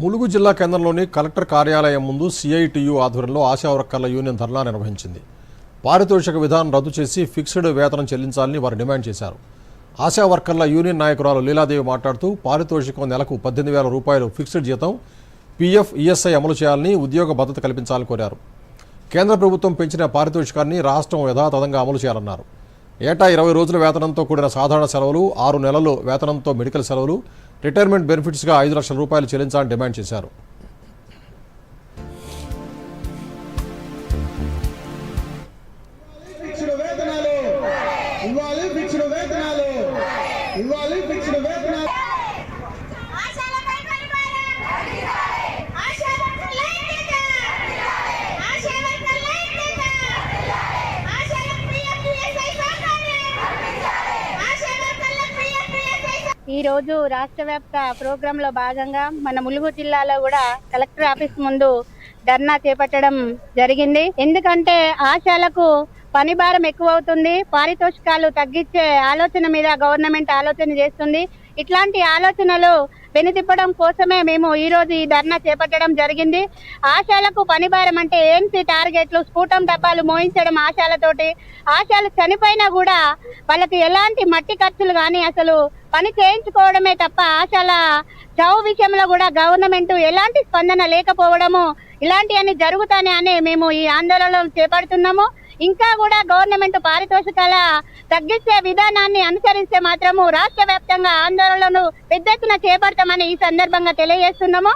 ములుగు జిల్లా కేంద్రంలోని కలెక్టర్ కార్యాలయం ముందు సిఐటియు ఆధ్వర్యంలో ఆశా వర్కర్ల యూనియన్ ధర్నా నిర్వహించింది. పారితోషిక విధానం రద్దు చేసి ఫిక్స్డ్ వేతనం చెల్లించాలని వారు డిమాండ్ చేశారు. ఆశా వర్కర్ల యూనియన్ నాయకురాలు లీలాదేవి మాట్లాడుతూ పారితోషికం నెలకు పద్దెనిమిది వేల రూపాయలు ఫిక్స్డ్ జీతం పీఎఫ్ ఈఎస్ఐ అమలు చేయాలని ఉద్యోగ భద్రత కల్పించాలని కోరారు. కేంద్ర ప్రభుత్వం పెంచిన పారితోషికాన్ని రాష్ట్రం యథాతథంగా అమలు చేయాలన్నారు. ఏటా ఇరవై రోజుల వేతనంతో కూడిన సాధారణ సెలవులు ఆరు నెలలు వేతనంతో మెడికల్ సెలవులు రిటైర్మెంట్ బెనిఫిట్స్గా ఐదు లక్షల రూపాయలు చెల్లించాలని డిమాండ్ చేశారు. ఇవ్వాలి ఫిక్స్డ్ వేతనాలు ఇవ్వాలి ఫిక్స్డ్ వేతనాలు ఆశాలపై పరిపాలన ఆశా వర్కర్ల ఐక్యత ఆశా వర్కర్ల ఐక్యత ఆశాల ప్రియప్రియసై సాకారం ఆశా వర్కర్ల ఈరోజు రాష్ట్ర వ్యాప్త ప్రోగ్రామ్లో భాగంగా మన ములుగు జిల్లాలో కూడా కలెక్టర్ ఆఫీస్ ముందు ధర్నా చేపట్టడం జరిగింది. ఎందుకంటే ఆశాలకు పని భారం ఎక్కువ అవుతుంది పారితోషికాలు తగ్గించే ఆలోచన మీద గవర్నమెంట్ ఆలోచన చేస్తుంది. ఇట్లాంటి ఆలోచనలు వెనుతిప్పడం కోసమే మేము ఈరోజు ఈ ధర్నా చేపట్టడం జరిగింది. ఆశాలకు పనిభారం అంటే ఏంటి టార్గెట్లు స్ఫూటం డబ్బాలు మోయించడం ఆశాలతోటి. ఆశాలు చనిపోయినా కూడా వాళ్ళకి ఎలాంటి మట్టి ఖర్చులు కానీ అసలు పని చేయించుకోవడమే తప్ప ఆశల చావు విషయంలో కూడా గవర్నమెంట్ ఎలాంటి స్పందన లేకపోవడము ఇలాంటివన్నీ జరుగుతానే అని మేము ఈ ఆందోళనలు చేపడుతున్నాము. ఇంకా కూడా గవర్నమెంట్ పారితోషికాల తగ్గించే విధానాన్ని అనుసరిస్తే మాత్రము రాష్ట్ర వ్యాప్తంగా ఆందోళనలు పెద్ద ఎత్తున చేపడతామని ఈ సందర్భంగా తెలియజేస్తున్నాము.